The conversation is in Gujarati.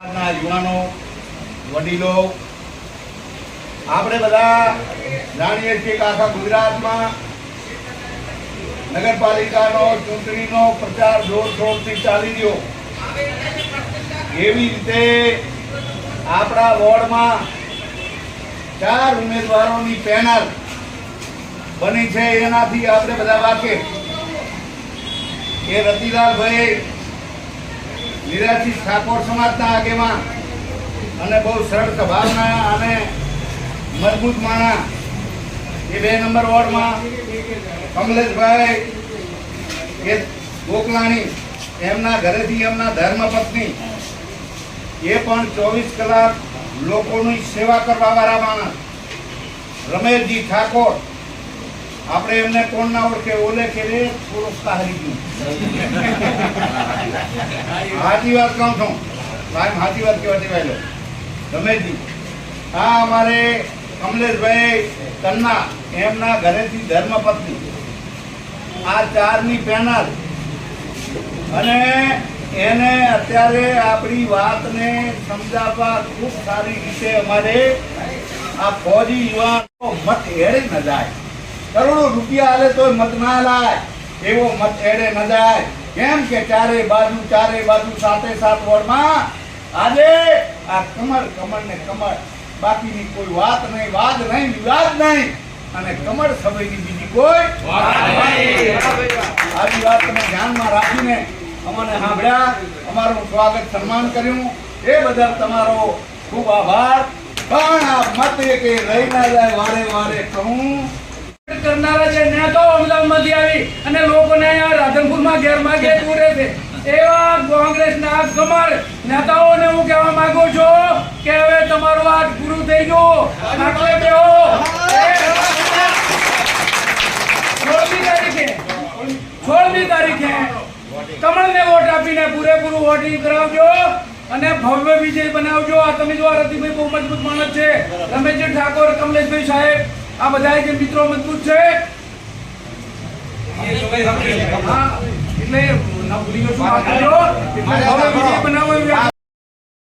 યુવાનો, વડીલો, આપણે બધા જાણીએ છીએ કે આખા ગુજરાતમાં નગરપાલિકાનો ચૂંટણીનો પ્રચાર જોરશોરથી ચાલી રહ્યો. એવી રીતે આપણા વોર્ડમાં ચાર ઉમેદવારોની પેનલ બની છે, એનાથી આપણે બધા વાકેફ. એ રતિલાલભાઈ નિરાશી ઠાકોર સમાજના આગેવાન અને બહુ સરળ સ્વભાવના અને મજબૂત માણા એ બે નંબર વોર્ડમાં કમલેશભાઈ એ ગોકલાણી, એમના ઘરેથી એમના ધર્મપત્ની, એ પણ ચોવીસ કલાક લોકોની સેવા કરવા વાળા માણસ. રમેશજી ઠાકોર, આપણે એમને કોણ ના ઓળખે? ઓલે કે રે, થોડુંક ગયું. સાચી વાત કહું છું. સાહેબ સાચી વાત કહેવા દેવાય રમેશજી આ અમારે કમલેશભાઈ તન્ના, એમના ઘરેથી ધર્મપત્ની આ ચારની પેનલ. અને એને અત્યારે આપણી વાતને સમજાવવા ખૂબ સારી રીતે અમારે આ ફૌજી યુવાનો મત એડે ન જાય. કરોડો રૂપિયા હાલે તોય મત ના લાય. એવો મત એડે ન જાય. કેમ કે ચારે બાજુ ચારે બાજુ સાતે સાત વળમાં આજે આ કમર કમર ને કમર બાકીની કોઈ વાત નહીં વાદ નહીં વિવાદ નહીં. અને કમર સભયની બીજી કોઈ આવી વાત તમે ધ્યાનમાં રાખીને અમને સાંભળ્યા. અમારું સ્વાગત સન્માન કર્યું. એ બદલ તમારો ખૂબ આભાર. પણ આ મત કે રહી ના જાય વારે વારે કહું. કરનારા જે અમદાવાદ અમદાવાદમાંથી આવી અને અહીંયા રાધનપુરમાં ગેરમાર્ગે પૂરે છે. એવા કોંગ્રેસના કમર નેતાઓને હું કહેવા માંગુ છું કે હવે તમારો આજ પૂરું થઈ ગયું. સોળમી તારીખે, સોળમી વોટ આપીને પૂરેપૂરું વોટિંગ કરાવજો અને ભવ્ય વિજય બનાવજો. આ તમે જો રતિભાઈ બહુ મજબૂત માણસ છે. રમેશજી ઠાકોર, કમલેશભાઈ સાહેબ, આ બધા જે મિત્રો મજબૂત છે એટલે ના ભૂલી ગયો